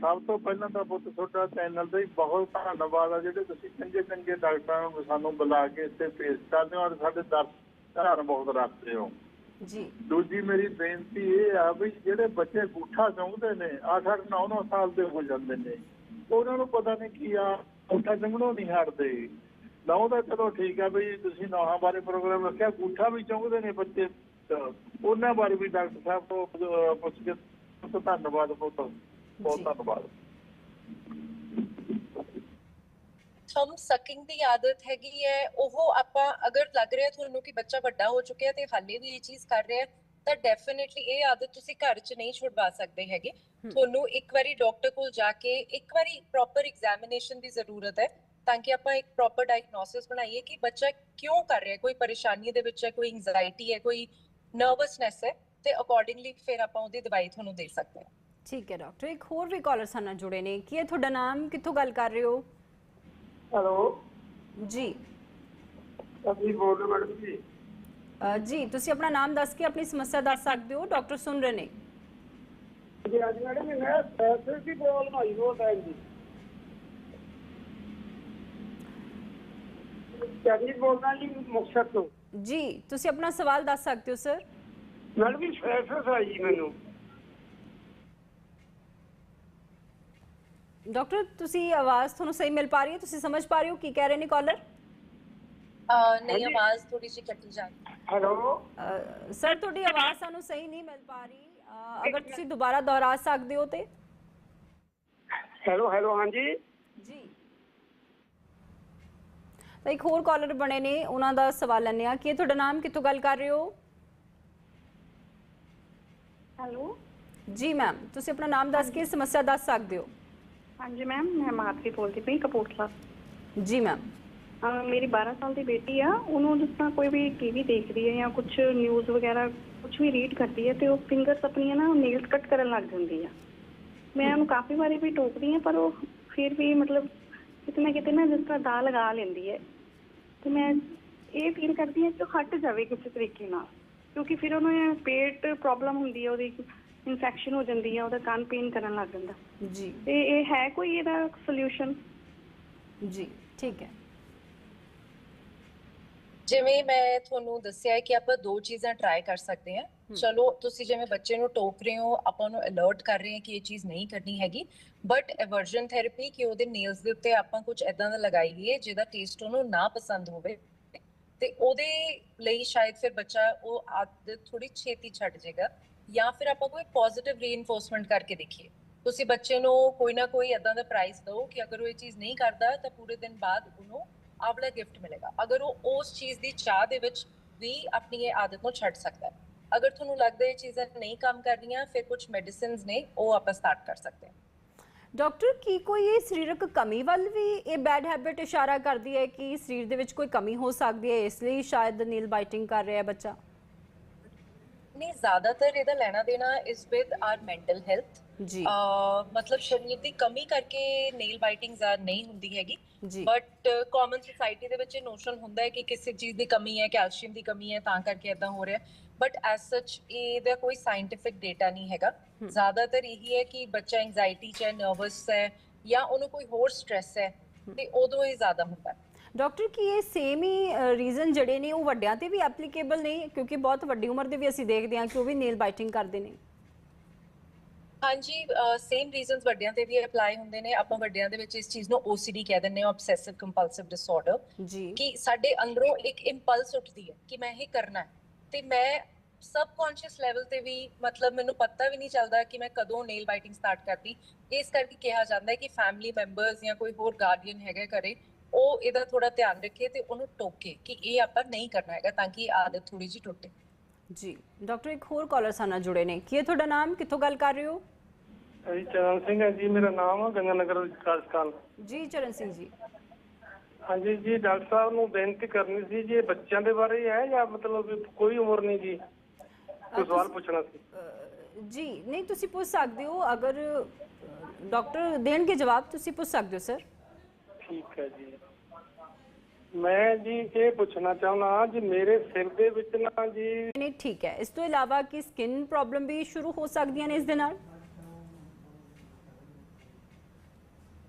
ਸਭ ਤੋਂ ਪਹਿਲਾਂ ਤਾਂ ਪੁੱਤ ਤੁਹਾਡਾ ਚੈਨਲ ਦਾ ਹੀ ਬਹੁਤ ਧੰਨਵਾਦ ਆ ਜਿਹੜੇ ਤੁਸੀਂ ਚੰਗੇ ਚੰਗੇ ਡਾਕਟਰਾਂ ਨੂੰ ਸਾਨੂੰ ਬੁਲਾ ਕੇ ਇੱਥੇ ਪੇਸ਼ ਕਰਦੇ ਹੋ ਔਰ ਸਾਡੇ ਦਰਸ਼ਕ ਧਿਆਨ ਬਹੁਤ ਰੱਖਦੇ ਹੋ। ਜੀ। ਦੂਜੀ ਮੇਰੀ ਬੇਨਤੀ ਇਹ ਆ ਵੀ ਜਿਹੜੇ ਬੱਚੇ ਗੂਠਾ ਚੁੰਗਦੇ ਨੇ 8-8 9-9 ਸਾਲ ਦੇ ਹੋ ਜਾਂਦੇ ਨੇ ਉਹਨਾਂ ਨੂੰ ਪਤਾ ਨਹੀਂ ਕੀ ਆ ਗੂਠਾ ਚੁੰਗਣੋਂ ਨਹੀਂ ਹਟਦੇ। ਨੌ ਤਾਂ ਚਲੋ ਠੀਕ ਆ ਵੀ ਤੁਸੀਂ ਨੌਹਾਂ ਬਾਰੇ ਪ੍ਰੋਗਰਾਮ ਰੱਖਿਆ ਗੂਠਾ ਵੀ ਚੁੰਗਦੇ ਨੇ ਬੱਚੇ ਉਹਨਾਂ ਬਾਰੇ ਵੀ ਡਾਕਟਰ ਸਾਹਿਬ ਤੋਂ ਪੁੱਛ ਕੇ ਧੰਨਵਾਦ ਬਹੁਤ ਬਹੁਤ। ਧੰਨਵਾਦ। ਥੰਮ ਸਕਿੰਗ ਦੀ ਆਦਤ ਹੈਗੀ ਹੈ ਉਹ ਆਪਾਂ ਅਗਰ ਲੱਗ ਰਿਹਾ ਤੁਹਾਨੂੰ ਕਿ ਬੱਚਾ ਵੱਡਾ ਹੋ ਚੁੱਕਿਆ ਤੇ ਹਾਲੇ ਵੀ ਇਹ ਚੀਜ਼ ਕਰ ਰਿਹਾ ਹੈ, ਤਾਂ ਡੈਫੀਨਿਟਲੀ ਇਹ ਆਦਤ ਤੁਸੀਂ ਘਰ 'ਚ ਨਹੀਂ ਛੁਡਵਾ ਸਕਦੇ ਹੈਗੇ। ਤੁਹਾਨੂੰ ਇੱਕ ਵਾਰੀ ਡਾਕਟਰ ਕੋਲ ਜਾ ਕੇ ਇੱਕ ਵਾਰੀ ਪ੍ਰੋਪਰ ਐਗਜ਼ਾਮੀਨੇਸ਼ਨ ਦੀ ਜ਼ਰੂਰਤ ਹੈ ਤਾਂ ਕਿ ਆਪਾਂ ਇੱਕ ਪ੍ਰੋਪਰ ਡਾਇਗਨੋਸਿਸ ਬਣਾਈਏ ਕਿ ਬੱਚਾ ਕਿਉਂ ਕਰ ਰਿਹਾ ਹੈ ਕੋਈ ਪਰੇਸ਼ਾਨੀ ਦੇ ਵਿੱਚ ਹੈ ਕੋਈ ਐਂਜ਼ਾਈਟੀ ਹੈ ਕੋਈ ਨਰਵਸਨੈਸ ਹੈ ਤੇ ਅਕੋਰਡਿੰਗਲੀ ਫਿਰ ਆਪਾਂ ਉਹਦੀ ਦਵਾਈ ਤੁਹਾਨੂੰ ਦੇ ਸਕਦੇ ਹਾਂ। ਠੀਕ ਹੈ ਡਾਕਟਰ ਇੱਕ ਹੋਰ ਵੀ ਕਾਲਰ ਸਾਡੇ ਨਾਲ ਜੁੜੇ ਨੇ ਕੀ ਇਹ ਤੁਹਾਡਾ ਨਾਮ? ਕਿੱਥੋਂ ਗੱਲ ਕਰ ਰਹੇ ਹੋ? ਹੈਲੋ। ਜੀ। ਅਸੀਂ ਬੋਲ ਰਹੇ ਮੈਡਮ ਜੀ। ਅ, ਜੀ ਤੁਸੀਂ ਆਪਣਾ ਨਾਮ ਦੱਸ ਕੇ ਆਪਣੀ ਸਮੱਸਿਆ ਦੱਸ ਸਕਦੇ ਹੋ? ਡਾਕਟਰ ਸੁਣ ਰਹੇ ਨੇ। ਜੀ ਅੱਜ ਮੈਡਮ ਮੈਂ ਪੈਸੇ ਦੀ ਪ੍ਰੋਬਲਮ ਆਈ ਹੋ ਟਾਈਮ ਦੀ। ਚਾਹੀਏ ਬੋਲਦਾ ਜੀ ਮੁਕਤਸਰ ਤੋਂ? ਜੀ ਤੁਸੀਂ ਆਪਣਾ ਸਵਾਲ ਦੱਸ ਸਕਦੇ ਹੋ ਸਰ? ਮੈਡਮ ਜੀ ਫੈਸਸ ਆਈ ਜੀ ਮੈਨੂੰ। ਡਾਕਟਰ ਤੁਸੀਂ ਆਵਾਜ਼ ਤੁਹਾਨੂੰ ਸਹੀ ਮਿਲ ਪਾ ਰਹੀ ਹੈ? ਤੁਸੀਂ ਸਮਝ ਪਾ ਰਹੇ ਹੋ? ਕੀ ਕਹਿ ਰਹੇ ਨੇ ਕਾਲਰ ਨਹੀਂ ਆਵਾਜ਼ ਥੋੜੀ ਜਿਹੀ ਕੱਟੀ ਜਾਂਦੀ ਹੈਲੋ? ਸਰ ਤੁਹਾਡੀ ਆਵਾਜ਼ ਸਾਨੂੰ ਸਹੀ ਨਹੀਂ ਮਿਲ ਪਾ ਰਹੀ। ਅ, ਅਗਰ ਤੁਸੀਂ ਦੁਬਾਰਾ ਦੁਹਰਾ ਸਕਦੇ ਹੋ ਤੇ? ਹੈਲੋ ਹੈਲੋ ਹਾਂਜੀ। ਜੀ। ਤਾਂ ਇੱਕ ਹੋਰ ਕਾਲਰ ਬਣੇ ਨੇ ਉਹਨਾਂ ਦਾ ਸਵਾਲ ਲੈਣੇ ਆ ਕਿ ਤੁਹਾਡਾ ਨਾਮ? ਕਿੱਥੋਂ ਗੱਲ ਕਰ ਰਹੇ ਹੋ? ਹੈਲੋ? ਜੀ ਮੈਮ ਤੁਸੀਂ ਆਪਣਾ ਨਾਮ ਦੱਸ ਕੇ ਸਮੱਸਿਆ ਦੱਸ ਸਕਦੇ ਹੋ। ਹਾਂਜੀ ਮੈਮ ਮੈਂ ਮਾਤਰੀ ਬੋਲਦੀ ਪਈ ਕਪੂਰਥਲਾ। ਜੀ ਮੈਮ ਅਹ ਮੇਰੀ 12 ਸਾਲ ਦੀ ਬੇਟੀ ਆ ਉਹਨੂੰ ਜਿਸ ਤਰ੍ਹਾਂ ਕੋਈ ਵੀ ਟੀਵੀ ਦੇਖਦੀ ਹੈ ਜਾਂ ਕੁਝ ਨਿਊਜ਼ ਵਗੈਰਾ ਕੁਝ ਵੀ ਰੀਡ ਕਰਦੀ ਹੈ ਤੇ ਉਹ ਫਿੰਗਰਸ ਆਪਣੀਆਂ ਨਾ ਨੇਲਸ ਕੱਟ ਕਰਨ ਲੱਗ ਜਾਂਦੀ ਆ। ਮੈਂ ਉਹਨੂੰ ਕਾਫੀ ਵਾਰੀ ਵੀ ਟੋਕਦੀ ਆ ਪਰ ਉਹ ਫਿਰ ਵੀ ਮਤਲਬ ਕਿਤੇ ਨਾ ਕਿਤੇ ਨਾ ਜਿਸ ਤਰ੍ਹਾਂ ਦਾ ਲਗਾ ਲੈਂਦੀ ਹੈ। ਤੇ ਮੈਂ ਇਹ ਫੀਲ ਕਰਦੀ ਹਾਂ ਕਿ ਉਹ ਹਟ ਜਾਵੇ ਕਿਸੇ ਤਰੀਕੇ ਨਾਲ ਕਿਉਂਕਿ ਫਿਰ ਉਹਨੂੰ ਇਹ ਪੇਟ ਪ੍ਰੋਬਲਮ ਹੁੰਦੀ ਹੈ ਉਹਦੀ ਇਨਫੈਕਸ਼ਨ ਹੋ ਜਾਂਦੀ ਹੈ ਉਹਦਾ ਕੰਨ ਪੇਨ ਕਰਨ ਲੱਗ ਜਾਂਦਾ। ਜੀ। ਤੇ ਇਹ ਹੈ ਕੋਈ ਇਹਦਾ ਸੋਲੂਸ਼ਨ ਜੀ ਠੀਕ ਹੈ। ਜਿਵੇਂ ਮੈਂ ਤੁਹਾਨੂੰ ਦੱਸਿਆ ਹੈ ਕਿ ਆਪਾਂ ਦੋ ਚੀਜ਼ਾਂ ਟਰਾਈ ਕਰ ਸਕਦੇ ਹਾਂ। ਚਲੋ ਤੁਸੀਂ ਜਿਵੇਂ ਬੱਚੇ ਨੂੰ ਟੋਕ ਰਹੇ ਹੋ ਆਪਾਂ ਉਹਨੂੰ ਅਲਰਟ ਕਰ ਰਹੇ ਹਾਂ ਕਿ ਇਹ ਚੀਜ਼ ਨਹੀਂ ਕਰਨੀ ਹੈਗੀ। ਬਟ ਐਵਰਜਨ ਥੈਰੇਪੀ ਕਿ ਉਹਦੇ ਨੇਲਸ ਦੇ ਉੱਤੇ ਆਪਾਂ ਕੁਝ ਐਦਾਂ ਦਾ ਲਗਾਈਏ ਜਿਹਦਾ ਟੇਸਟ ਉਹਨੂੰ ਨਾ ਪਸੰਦ ਹੋਵੇ। ਤੇ ਉਹਦੇ ਲਈ ਸ਼ਾਇਦ ਫਿਰ ਬੱਚਾ ਉਹ ਆਦਤ ਥੋੜੀ ਛੇਤੀ ਛੱਡ ਜਾਏਗਾ ਜਾਂ ਫਿਰ ਆਪਾਂ ਕੋਈ ਪੋਜ਼ਿਟਿਵ ਰੀਇਨਫੋਰਸਮੈਂਟ ਕਰਕੇ ਦੇਖੀਏ। ਤੁਸੀਂ ਬੱਚੇ ਨੂੰ ਕੋਈ ਨਾ ਕੋਈ ਐਦਾਂ ਦਾ ਪ੍ਰਾਈਜ਼ ਦਿਓ ਕਿ ਅਗਰ ਉਹ ਇਹ ਚੀਜ਼ ਨਹੀਂ ਕਰਦਾ, ਤਾਂ ਪੂਰੇ ਦਿਨ ਬਾਅਦ ਉਹਨੂੰ ਆਵਲਾ ਗਿਫਟ ਮਿਲੇਗਾ। ਅਗਰ ਉਹ ਉਸ ਚੀਜ਼ ਦੀ ਚਾਹ ਦੇ ਵਿੱਚ ਵੀ ਆਪਣੀ ਇਹ ਆਦਤ ਨੂੰ ਛੱਡ ਸਕਦਾ ਹੈ। ਅਗਰ ਤੁਹਾਨੂੰ ਲੱਗਦਾ ਇਹ ਚੀਜ਼ਾਂ ਨਹੀਂ ਕੰਮ ਕਰ ਰਹੀਆਂ, ਫਿਰ ਕੁਝ ਮੈਡੀਸਿਨਸ ਨੇ, ਉਹ ਆਪਾਂ ਸਟਾਰਟ ਕਰ ਸਕਦੇ ਹਾਂ। ਡਾਕਟਰ ਕੀ ਕੋਈ ਇਹ ਸਰੀਰਕ ਕਮੀ ਵੱਲ ਵੀ ਇਹ ਬੈਡ ਹੈਬਿਟ ਇਸ਼ਾਰਾ ਕਰਦੀ ਹੈ ਕਿ ਸਰੀਰ ਦੇ ਵਿੱਚ ਕੋਈ ਕਮੀ ਹੋ ਸਕਦੀ ਹੈ, ਇਸ ਲਈ ਸ਼ਾਇਦ ਨੀਲ ਬਾਈਟਿੰਗ ਕਰ ਰਿਹਾ ਹੈ ਬੱਚਾ? ਨਹੀਂ ਜ਼ਿਆਦਾਤਰ ਇਹਦਾ ਲੈਣਾ ਦੇਣਾ ਇਸ ਵਿਦ ਆਰ ਮੈਂਟਲ ਹੈਲਥ ਜੀ। ਮਤਲਬ ਸਰੀਰ ਦੀ ਕਮੀ ਕਰਕੇ ਨੇਲ ਬਾਈਟਿੰਗ ਜ਼ਿਆਦਾ ਨਹੀਂ ਹੁੰਦੀ ਹੈਗੀ। ਬਟ ਕਾਮਨ ਸੋਸਾਇਟੀ ਦੇ ਵਿੱਚ ਇਹ ਨੋਸ਼ਨ ਹੁੰਦਾ ਹੈ ਕਿ ਕਿਸੇ ਚੀਜ਼ ਦੀ ਕਮੀ ਹੈ ਕੈਲਸ਼ੀਅਮ ਦੀ ਕਮੀ ਹੈ ਤਾਂ ਕਰਕੇ ਇਦਾਂ ਹੋ ਰਿਹਾ। ਬਟ ਐਸ ਸੱਚ ਇਹਦਾ ਕੋਈ ਸਾਇੰਟਿਫਿਕ ਡਾਟਾ ਨਹੀਂ ਹੈਗਾ। ਜ਼ਿਆਦਾਤਰ ਇਹੀ ਹੈ ਕਿ ਬੱਚਾ ਐਂਜ਼ਾਈਟੀ ਚ ਹੈ ਨਰਵਸ ਹੈ ਜਾਂ ਉਹਨੂੰ ਕੋਈ ਹੋਰ ਸਟ्रेस ਹੈ। ਤੇ ਉਦੋਂ ਇਹ ਜ਼ਿਆਦਾ ਹੁੰਦਾ ਹੈ। ਡਾਕਟਰ ਕੀ ਇਹ ਸੇਮ ਹੀ ਰੀਜ਼ਨ ਜਿਹੜੇ ਨੇ ਉਹ ਵੱਡਿਆਂ ਤੇ ਵੀ ਐਪਲੀਕੇਬਲ ਨਹੀਂ ਕਿਉਂਕਿ ਬਹੁਤ ਵੱਡੀ ਉਮਰ ਦੇ ਵੀ ਅਸੀਂ ਦੇਖਦੇ ਹਾਂ ਕਿ ਉਹ ਵੀ ਨੇਲ ਬਾਈਟਿੰਗ ਕਰਦੇ ਨੇ। ਹਾਂਜੀ ਸੇਮ ਰੀਜ਼ਨਸ ਵੱਡਿਆਂ ਤੇ ਵੀ ਅਪਲਾਈ ਹੁੰਦੇ ਨੇ। ਆਪਾਂ ਵੱਡਿਆਂ ਦੇ ਵਿੱਚ ਇਸ ਚੀਜ਼ ਨੂੰ OCD ਕਹਿ ਦਿੰਦੇ ਹਾਂ ਆਬਸੈਸਿਵ ਕੰਪਲਸਿਵ ਡਿਸਆਰਡਰ ਜੀ। ਕਿ ਸਾਡੇ ਅੰਦਰੋਂ ਇੱਕ ਇੰਪਲਸ ਉੱਠਦੀ ਹੈ ਕਿ ਮੈਂ ਇਹ ਕਰਨਾ ਹੈ। ਤੇ ਮੈਂ ਸਬਕੌਂਸ਼ੀਅਸ ਲੈਵਲ ਤੇ ਵੀ ਮਤਲਬ ਮੈਨੂੰ ਪਤਾ ਵੀ ਨਹੀਂ ਚੱਲਦਾ ਕਿ ਮੈਂ ਕਦੋਂ ਨੇਲ ਬਾਈਟਿੰਗ ਸਟਾਰਟ ਕਰਤੀ ਇਸ ਕਰਕੇ ਕਿਹਾ ਜਾਂਦਾ ਹੈ ਕਿ ਫੈਮਿਲੀ ਮੈਂਬਰਸ ਜਾਂ ਕੋਈ ਹੋਰ ਗਾਰਡੀਅਨ ਹੈਗਾ ਘਰੇ ਉਹ ਇਹਦਾ ਥੋੜਾ ਧਿਆਨ ਰੱਖੇ ਤੇ ਉਹਨੂੰ ਟੋਕੇ ਕਿ ਇਹ ਆਪਾਂ ਨਹੀਂ ਕਰਨਾ ਹੈਗਾ ਤਾਂ ਕਿ ਆਦਤ ਥੋੜੀ ਜਿਹੀ ਟੁੱਟੇ। ਜੀ ਡਾਕਟਰ ਇੱਕ ਹੋਰ ਕਾਲਰ ਸਾਨਾ ਜੁੜੇ ਨੇ। ਕੀ ਹੈ ਤੁਹਾਡਾ ਨਾਮ? ਕਿੱਥੋਂ ਗੱਲ ਕਰ ਰਹੇ ਹੋ? ਜੀ ਚਰਨ ਸਿੰਘ ਹੈ ਜੀ ਮੇਰਾ ਨਾਮ ਹੈ ਗੰਗਾਨਗਰ ਰਾਜਸਥਾਨ। ਜੀ ਚਰਨ ਸਿੰਘ ਜੀ। ਹਾਂਜੀ ਜੀ ਡਾਕਟਰ ਸਾਹਿਬ ਨੂੰ ਬੇਨਤੀ ਕਰਨੀ ਸੀ ਜੀ ਇਹ ਬੱਚਿਆਂ ਦੇ ਬਾਰੇ ਹੀ ਹੈ ਜਾਂ ਮਤਲਬ ਕੋਈ ਉਮਰ ਨਹੀਂ ਜੀ? ਕੋਈ ਸਵਾਲ ਪੁੱਛਣਾ ਸੀ? ਜੀ ਨਹੀਂ ਤੁਸੀਂ ਪੁੱਛ ਸਕਦੇ ਹੋ। ਅਗਰ ਡਾਕਟਰ ਦੇਣਗੇ ਜਵਾਬ ਤੁਸੀਂ ਪੁੱਛ ਸਕਦੇ ਹੋ ਸਰ। ਠੀਕ ਹੈ ਜੀ। ਮੈਂ ਜੀ ਇਹ ਪੁੱਛਣਾ ਚਾਹੁੰਦਾ ਜੀ ਮੇਰੇ ਸਿਰ ਦੇ ਵਿੱਚ ਨਾ ਜੀ ਨਹੀਂ ਠੀਕ ਹੈ। ਇਸ ਤੋਂ ਇਲਾਵਾ ਕੀ ਸਕਿਨ ਪ੍ਰੋਬਲਮ ਵੀ ਸ਼ੁਰੂ ਹੋ ਸਕਦੀਆਂ ਨੇ ਇਸ ਦੇ ਨਾਲ?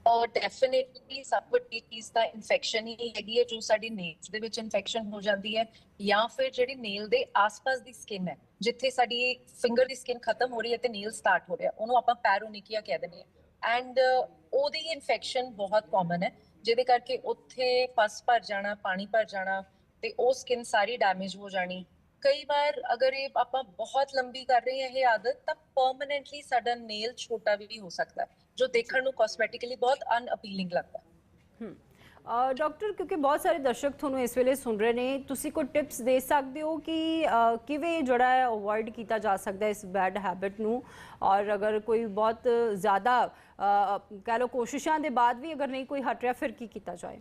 ਔਰ ਡੈਫੀਨਿਟਲੀ ਸਭ ਵੱਡੀ ਚੀਜ਼ ਤਾਂ ਇਨਫੈਕਸ਼ਨ ਹੀ ਹੈਗੀ ਹੈ ਜੋ ਸਾਡੀ ਨੇਲਸ ਦੇ ਵਿੱਚ ਇਨਫੈਕਸ਼ਨ ਹੋ ਜਾਂਦੀ ਹੈ ਜਾਂ ਫਿਰ ਜਿਹੜੀ ਨੇਲ ਦੇ ਆਸ-ਪਾਸ ਦੀ ਸਕਿਨ ਹੈ ਜਿੱਥੇ ਸਾਡੀ ਫਿੰਗਰ ਦੀ ਸਕਿਨ ਖਤਮ ਹੋ ਰਹੀ ਹੈ ਤੇ ਨੇਲ ਸਟਾਰਟ ਹੋ ਰਿਹਾ ਉਹਨੂੰ ਆਪਾਂ ਪੈਰੋਨਿਕੀਆ ਕਹਿ ਦਿੰਦੇ ਹਾਂ। ਐਂਡ ਉਹਦੀ ਇਨਫੈਕਸ਼ਨ ਬਹੁਤ ਕਾਮਨ ਹੈ। ਜਿਹਦੇ ਕਰਕੇ ਉੱਥੇ ਪਸ ਭਰ ਜਾਣਾ, ਪਾਣੀ ਭਰ ਜਾਣਾ ਤੇ ਉਹ ਸਕਿਨ ਸਾਰੀ ਡੈਮੇਜ ਹੋ ਜਾਣੀ। ਕਈ ਵਾਰ ਅਗਰ ਇਹ ਆਪਾਂ ਬਹੁਤ ਲੰਬੀ ਕਰ ਰਹੇ ਹਾਂ ਇਹ ਆਦਤ, ਤਾਂ ਪਰਮਨੈਂਟਲੀ ਸਾਡਾ ਨੇਲ ਛੋਟਾ ਵੀ ਹੋ ਸਕਦਾ, ਜੋ ਦੇਖਣ ਨੂੰ ਕਾਸਮੈਟਿਕਲੀ ਬਹੁਤ ਅਨਅਪੀਲਿੰਗ ਲੱਗਦਾ। ਹੈ। ਡਾਕਟਰ ਕਿਉਂਕਿ ਬਹੁਤ ਸਾਰੇ ਦਰਸ਼ਕ ਤੁਹਾਨੂੰ ਇਸ ਵੇਲੇ ਸੁਣ ਰਹੇ ਨੇ ਤੁਸੀਂ ਕੋਈ ਟਿਪਸ ਦੇ ਸਕਦੇ ਹੋ ਕਿ ਕਿਵੇਂ ਜਿਹੜਾ ਹੈ ਅਵੋਇਡ ਕੀਤਾ ਜਾ ਸਕਦਾ ਇਸ ਬੈਡ ਹੈਬਿਟ ਨੂੰ? ਔਰ ਅਗਰ ਕੋਈ ਬਹੁਤ ਜ਼ਿਆਦਾ ਅਹ, ਕਹਿ ਲਓ ਕੋਸ਼ਿਸ਼ਾਂ ਦੇ ਬਾਅਦ ਵੀ ਅਗਰ ਨਹੀਂ ਕੋਈ ਹਟ ਰਿਹਾ ਫਿਰ ਕੀ ਕੀਤਾ ਜਾਏ?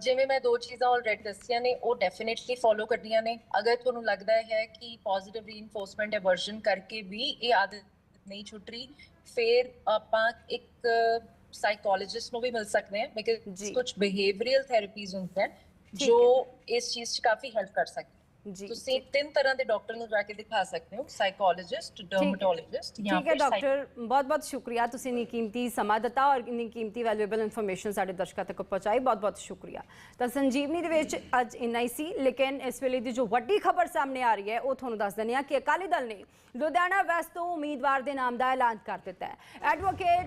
ਜਿਵੇਂ ਮੈਂ ਦੋ ਚੀਜ਼ਾਂ ਆਲਰੇਡੀ ਦੱਸੀਆਂ ਨੇ ਉਹ ਡੈਫੀਨਿਟਲੀ ਫੋਲੋ ਕਰਨੀਆਂ ਨੇ। ਅਗਰ ਤੁਹਾਨੂੰ ਲੱਗਦਾ ਹੈ ਕਿ ਪੋਜ਼ਿਟਿਵ ਰੀਇਨਫੋਰਸਮੈਂਟ ਐਵਰਸ਼ਨ ਕਰਕੇ ਵੀ ਇਹ ਆਦਤ ਨਹੀਂ ਛੁੱਟ ਰਹੀ ਫਿਰ ਆਪਾਂ ਇੱਕ ਸਾਈਕੋਲੋਜਿਸਟ ਨੂੰ ਵੀ ਮਿਲ ਸਕਦੇ ਹਾਂ ਜੀ। ਬਿਕਾਜ਼ ਕੁਝ ਬਿਹੇਵੀਅਰਲ ਥੈਰੇਪੀਜ਼ ਹੁੰਦੀਆਂ ਜੋ ਇਸ ਚੀਜ਼ 'ਚ ਕਾਫੀ ਹੈਲਪ ਕਰ ਸਕਦੇ ਜੀ ਤੁਸੀਂ ਤਿੰਨ ਤਰ੍ਹਾਂ ਦੇ ਡਾਕਟਰ ਨੂੰ ਜਾ ਕੇ ਦਿਖਾ ਸਕਦੇ ਹੋ ਸਾਈਕੋਲੋਜਿਸਟ ਡਰਮਟੋਲੋਜਿਸਟ ਜਾਂ ਠੀਕ ਹੈ ਫਿਰ ਡਾਕਟਰ ਬਹੁਤ ਬਹੁਤ ਸ਼ੁਕਰੀਆ ਤੁਸੀਂ ਇੰਨੀ ਕੀਮਤੀ ਸਮਾਂ ਦਿੱਤਾ ਔਰ ਇੰਨੀ ਕੀਮਤੀ ਵੈਲਿਊਏਬਲ ਇਨਫੋਰਮੇਸ਼ਨ ਸਾਡੇ ਦਰਸ਼ਕਾਂ ਤੱਕ ਪਹੁੰਚਾਈ ਬਹੁਤ ਬਹੁਤ ਸ਼ੁਕਰੀਆ। ਤਾਂ ਸੰਜੀਵਨੀ ਦੇ ਵਿੱਚ ਅੱਜ ਇੰਨਾ ਹੀ ਸੀ ਲੇਕਿਨ ਇਸ ਵੇਲੇ ਦੀ ਜੋ ਵੱਡੀ ਖਬਰ ਸਾਹਮਣੇ ਆ ਰਹੀ ਹੈ ਉਹ ਤੁਹਾਨੂੰ ਦੱਸ ਦਿੰਦੇ ਹਾਂ ਕਿ ਅਕਾਲੀ ਦਲ ਨੇ ਲੁਧਿਆਣਾ ਵੈਸਟ ਤੋਂ ਉਮੀਦਵਾਰ ਦੇ ਨਾਮ ਦਾ ਐਲਾਨ ਕਰ ਦਿੱਤਾ ਹੈ। ਐਡਵੋਕੇਟ